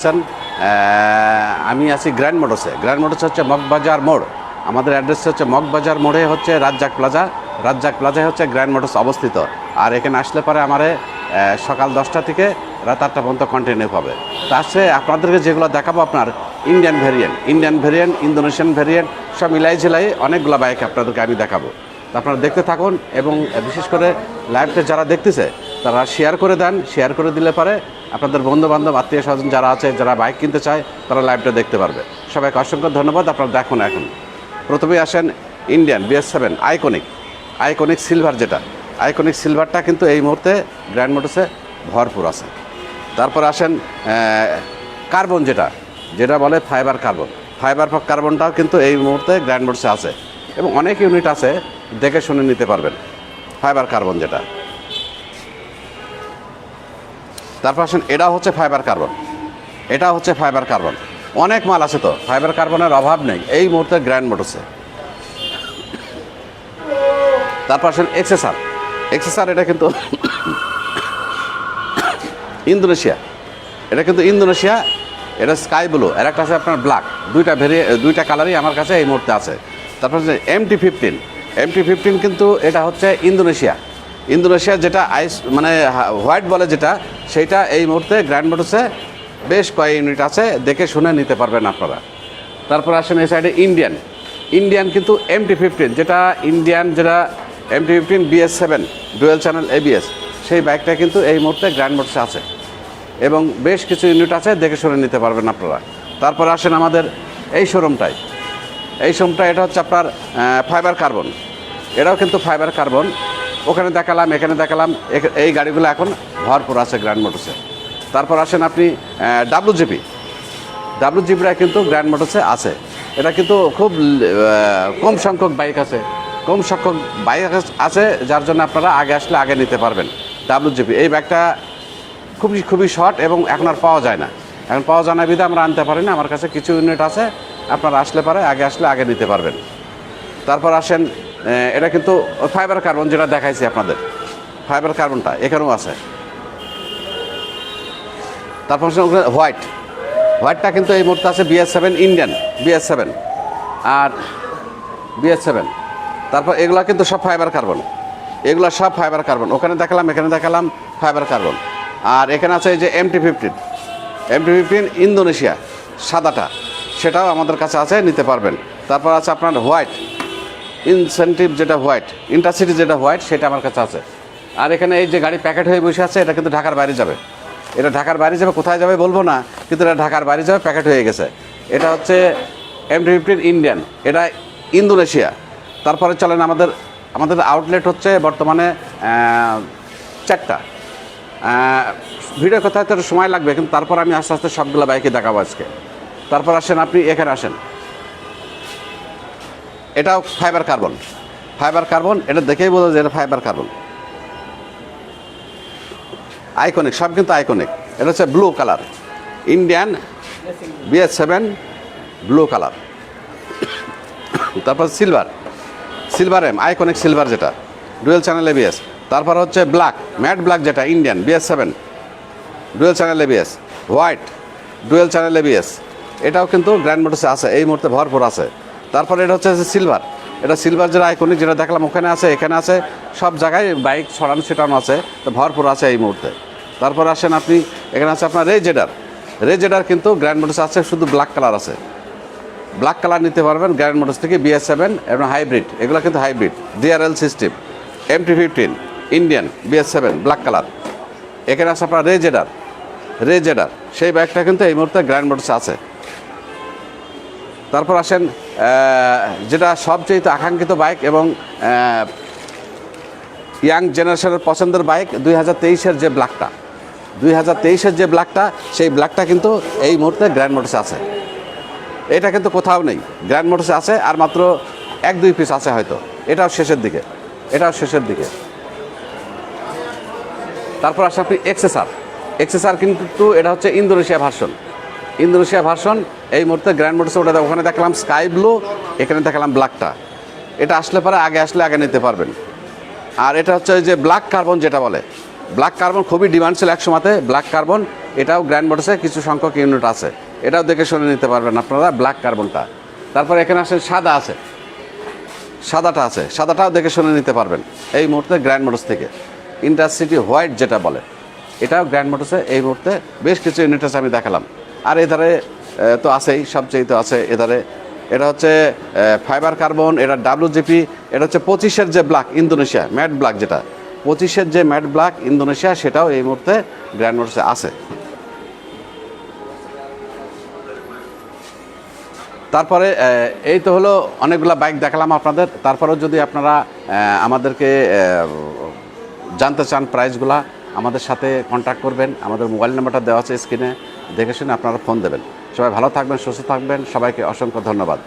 আছেন, আমি আছি গ্র্যান্ড মোটরসে গ্র্যান্ড মোটরস হচ্ছে মগবাজার মোড়। আমাদের অ্যাড্রেস হচ্ছে মগবাজার মোড়ে হচ্ছে রাজ্জাক প্লাজা। রাজ্জাক প্লাজায় হচ্ছে গ্র্যান্ড মোটরস অবস্থিত। আর এখানে আসলে পরে আমারে সকাল দশটা থেকে রাত আটটা পর্যন্ত কন্টিনিউ হবে। তার আসছে আপনাদেরকে যেগুলো দেখাবো আপনার Indian variant Indian variant Indonesian variant সব মিলাই ঝিলাই অনেকগুলো বাইক আপনাদেরকে আমি দেখাবো। আপনারা দেখতে থাকুন এবং বিশেষ করে লাইভটা যারা দেখতেছে তারা শেয়ার করে দেন শেয়ার করে দিলে পরে আপনাদের বন্ধু বান্ধব আত্মীয় স্বজন যারা আছে, যারা বাইক কিনতে চায়, তারা লাইভটা দেখতে পারবে। সবাইকে অসংখ্য ধন্যবাদ, আপনারা দেখুন এখন। প্রথমে আসেন Indian BS seven iconic iconic silver যেটা। আইকনিক সিলভারটা কিন্তু এই মুহূর্তে গ্র্যান্ড মোটরসে ভরপুর আছে। তারপর আসেন কার্বন যেটা। যেটা বলে ফাইবার কার্বন ফাইবার কার্বনটাও কিন্তু এই মুহূর্তে গ্র্যান্ড মোটরসে আছে। এবং অনেক ইউনিট আছে, দেখে শুনে নিতে পারবেন। ফাইবার কার্বন যেটা। তারপর আসেন এটা হচ্ছে ফাইবার কার্বন এটা হচ্ছে ফাইবার কার্বন অনেক মাল আছে তো ফাইবার কার্বনের অভাব নেই। এই মুহূর্তে গ্র্যান্ড মোটরসে তারপর আসেন এক্সেসার এক্সেসার এটা কিন্তু ইন্দোনেশিয়া। এটা কিন্তু ইন্দোনেশিয়া, এটা স্কাই ব্লু আর একটা আছে আপনার ব্ল্যাক দুইটা ভেরিয়ে দুইটা কালারই আমার কাছে এই মুহূর্তে আছে। তারপর হচ্ছে M T fifteen M T fifteen কিন্তু এটা হচ্ছে ইন্দোনেশিয়া। ইন্দোনেশিয়া যেটা আইস মানে হোয়াইট বলে যেটা, সেইটা এই মুহূর্তে গ্র্যান্ড মোটরসে বেশ কয়েক ইউনিট আছে, দেখে শুনে নিতে পারবেন আপনারা। তারপর আসেন এই সাইডে ইন্ডিয়ান ইন্ডিয়ান কিন্তু এম টি ফিফটিন যেটা ইন্ডিয়ান যেটা M T fifteen BS seven dual channel ABS সেই বাইকটা কিন্তু এই মুহূর্তে গ্র্যান্ড মোটরসে আছে। এবং বেশ কিছু ইউনিট আছে, দেখে শুনে নিতে পারবেন আপনারা। তারপর আসেন আমাদের এই শোরুমটায় এই শোরুমটা এটা হচ্ছে আপনার ফাইবার কার্বন এটাও কিন্তু ফাইবার কার্বন ওখানে দেখালাম, এখানে দেখালাম এই গাড়িগুলো এখন ভরপুর আছে গ্র্যান্ড মোটরসে তারপর আসেন আপনি ডাব্লু জিপি ডাব্লু জিপিটা কিন্তু গ্র্যান্ড মোটরসে আছে। এটা কিন্তু খুব কম সংখ্যক বাইক আছে। কম সংখ্যক বাইক আছে, যার জন্য আপনারা আগে আসলে আগে নিতে পারবেন ডাব্লু জিপি এই ব্যাগটা খুবই খুবই শর্ট এবং এখন আর পাওয়া যায় না। এখন পাওয়া যায় না বিধে আমরা আনতে পারি না। আমার কাছে কিছু ইউনিট আছে, আপনারা আসলে পারে আগে আসলে আগে নিতে পারবেন। তারপর আসেন এটা কিন্তু ফাইবার কার্বন যেটা দেখাইছি আপনাদের। ফাইবার কার্বনটা এখানেও আছে। তারপর ওখানে হোয়াইট হোয়াইটটা কিন্তু এই মুহূর্তে আছে BS seven Indian BS seven আর বিএস সেভেন তারপর এগুলো কিন্তু সব ফাইবার কার্বন এগুলো সব ফাইবার কার্বন ওখানে দেখালাম, এখানে দেখালাম ফাইবার কার্বন আর এখানে আছে এই যে MT fifteen MT fifteen Indonesia, সাদাটা। সেটাও আমাদের কাছে আছে, নিতে পারবেন। তারপর আছে আপনার হোয়াইট ইনসেন্টিভ যেটা হোয়াইট ইন্টারসিটি যেটা হোয়াইট, সেটা আমার কাছে আছে। আর এখানে এই যে গাড়ি প্যাকেট হয়ে বসে আছে, এটা কিন্তু ঢাকার বাইরে যাবে। এটা ঢাকার বাইরে যাবে, কোথায় যাবে বলব না, কিন্তু এটা ঢাকার বাইরে যাবে, প্যাকেট হয়ে গেছে। এটা হচ্ছে এম ফিফটিন ইন্ডিয়ান এটা ইন্দোনেশিয়া। তারপরে চলেন আমাদের আমাদের আউটলেট হচ্ছে বর্তমানে চারটা। ভিডিও কথা তো সময় লাগবে, কিন্তু তারপর আমি আস্তে আস্তে সবগুলো বাইকে দেখাবো আজকে। তারপর আসেন আপনি, এখানে আসেন। এটাও ফাইবার কার্বন। ফাইবার কার্বন, এটা দেখেই বোঝা যায় এটা ফাইবার কার্বন। আইকনিক সব কিন্তু আইকনিক এটা হচ্ছে blue colour Indian BS seven blue colour তারপর silver silver M iconic silver যেটা। ডুয়েল চ্যানেল এবিএস তারপর হচ্ছে ব্ল্যাক ম্যাট ব্ল্যাক যেটা Indian BS seven dual channel ABS white dual channel ABS এটাও কিন্তু গ্র্যান্ড মোটরসে আছে, এই মুহূর্তে ভরপুর আছে। তারপরে এটা হচ্ছে সিলভার এটা সিলভার যেটা আইকনিক যেটা দেখলাম, ওখানে আছে, এখানে আছে, সব জায়গায় বাইক ছড়ানো, ছিটানো আছে, তো ভরপুর আছে এই মুহূর্তে। তারপর আসেন আপনি, এখানে আছে আপনার রেজেডার রেজেডার কিন্তু গ্র্যান্ড মোটরস আছে, শুধু ব্ল্যাক কালার আছে। ব্ল্যাক কালার নিতে পারবেন গ্র্যান্ড মোটরস থেকে বিএস সেভেন এবং হাইব্রিড এগুলো কিন্তু hybrid DRL system M T fifteen Indian BS seven black colour এখানে আছে আপনার রেজেডার রেজেডার সেই বাইকটা কিন্তু এই মুহূর্তে গ্র্যান্ড মোটরস আছে। তারপর আসেন যেটা সবচেয়ে আকাঙ্ক্ষিত বাইক এবং ইয়াং জেনারেশনের পছন্দের বাইক দুই হাজার তেইশের যে ব্ল্যাকটা দুই হাজার তেইশের যে ব্ল্যাকটা সেই ব্ল্যাকটা কিন্তু এই মুহূর্তে গ্র্যান্ড মোটরসে আছে। এটা কিন্তু কোথাও নেই। গ্র্যান্ড মোটরসে আছে আর মাত্র এক দুই পিস আছে হয়তো। এটাও শেষের দিকে। এটাও শেষের দিকে। তারপর আসে আপনি এক্সেসার এক্সেসার কিন্তু এটা হচ্ছে ইন্দোনেশিয়া ভার্সন ইন্দোনেশিয়া ভার্সন, এই মুহূর্তে গ্র্যান্ড মোটরসে ওটা ওখানে দেখলাম স্কাই ব্লু এখানে দেখালাম ব্ল্যাকটা এটা আসলে পরে, আগে আসলে আগে নিতে পারবেন। আর এটা হচ্ছে যে ব্ল্যাক কার্বন যেটা বলে। ব্ল্যাক কার্বন খুবই ডিমান্ড ছিল এক সময়তে ব্ল্যাক কার্বন এটাও গ্র্যান্ড মোটরসে কিছু সংখ্যক ইউনিট আছে। এটাও দেখে শুনে নিতে পারবেন আপনারা ব্ল্যাক কার্বনটা তারপর এখানে আসেন সাদা আছে। সাদাটা আছে, সাদাটাও দেখে শুনে নিতে পারবেন, এই মুহূর্তে গ্র্যান্ড মোটরস থেকে। ইন্টারসিটি হোয়াইট যেটা বলে, এটাও গ্র্যান্ড মোটরসে এই মুহূর্তে বেশ কিছু ইউনিট আছে আমি দেখালাম। আর এধারে তো আছেই সবচেয়ে তো আছে এধারে। এটা হচ্ছে ফাইবার কার্বন, এটা ডাব্লিউজিপি এটা হচ্ছে পঁচিশের যে ব্ল্যাক, ইন্দোনেশিয়া, ম্যাট ব্ল্যাক যেটা। পঁচিশের যে ম্যাট ব্ল্যাক, ইন্দোনেশিয়া, সেটাও এই মুহূর্তে গ্র্যান্ড মোটরসে আছে। তারপরে এই তো হলো অনেকগুলো বাইক দেখালাম আপনাদের। তারপরেও যদি আপনারা আমাদেরকে জানতে চান প্রাইসগুলা আমাদের সাথে কন্ট্যাক্ট করবেন। আমাদের মোবাইল নাম্বারটা দেওয়া আছে স্ক্রিনে দেখে শুনে আপনারা ফোন দেবেন। সবাই ভালো থাকবেন, সুস্থ থাকবেন। সবাইকে অসংখ্য ধন্যবাদ।